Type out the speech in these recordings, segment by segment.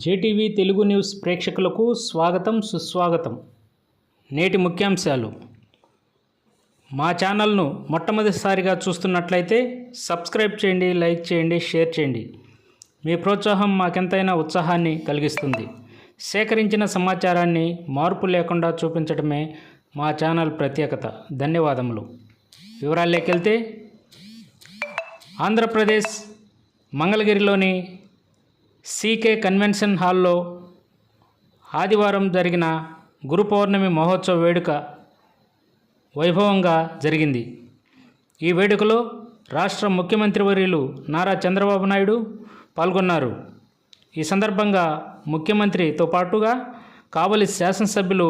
JTV Telugu news ప్రేక్షకులకు స్వాగతం సుస్వాగతం. నేటి ముఖ్యాంశాలు. మా ఛానల్ను మొట్టమొదటిసారిగా చూస్తున్నట్లయితే సబ్స్క్రైబ్ చేయండి లైక్ చేయండి షేర్ చేయండి. మీ ప్రోత్సాహం మాకెంతైనా ఉత్సాహాన్ని కలిగిస్తుంది. సేకరించిన సమాచారాన్ని మార్పు లేకుండా చూపించడమే మా ఛానల్ ప్రత్యేకత. ధన్యవాదములు. వివరాల్లోకెళ్తే ఆంధ్రప్రదేశ్ మంగళగిరిలోని సీకే కన్వెన్షన్ హాల్లో ఆదివారం జరిగిన గురు పౌర్ణమి మహోత్సవ వేడుక వైభవంగా జరిగింది. ఈ వేడుకలో రాష్ట్ర ముఖ్యమంత్రి వర్యులు నారా చంద్రబాబు నాయుడు పాల్గొన్నారు. ఈ సందర్భంగా ముఖ్యమంత్రితో పాటుగా కావలి శాసనసభ్యులు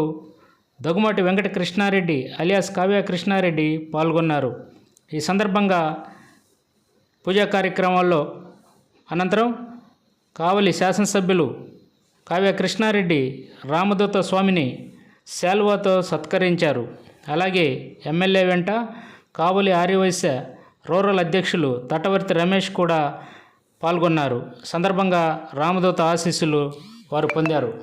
దగుమాటి వెంకట కృష్ణారెడ్డి అలియాస్ కావ్య కృష్ణారెడ్డి పాల్గొన్నారు. ఈ సందర్భంగా పూజా కార్యక్రమాల్లో అనంతరం కావలి శాసనసభ్యులు కావ్య కృష్ణారెడ్డి రామదూత స్వామిని శాల్వాతో సత్కరించారు. అలాగే ఎమ్మెల్యే వెంట కావలి ఆర్యవైశ్య రూరల్ అధ్యక్షులు తటవర్తి రమేష్ కూడా పాల్గొన్నారు. సందర్భంగా రామదూత ఆశీస్సులు వారు పొందారు.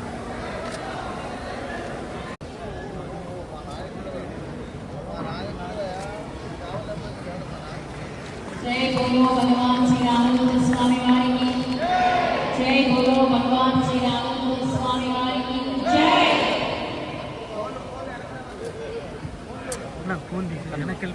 જય બોલો ભગવાન શ્રી રામચંદ્ર સ્વામી વાણી જય બોલો ભગવાન શ્રી રામચંદ્ર સ્વામી વાણી જય ના ફોન દીધી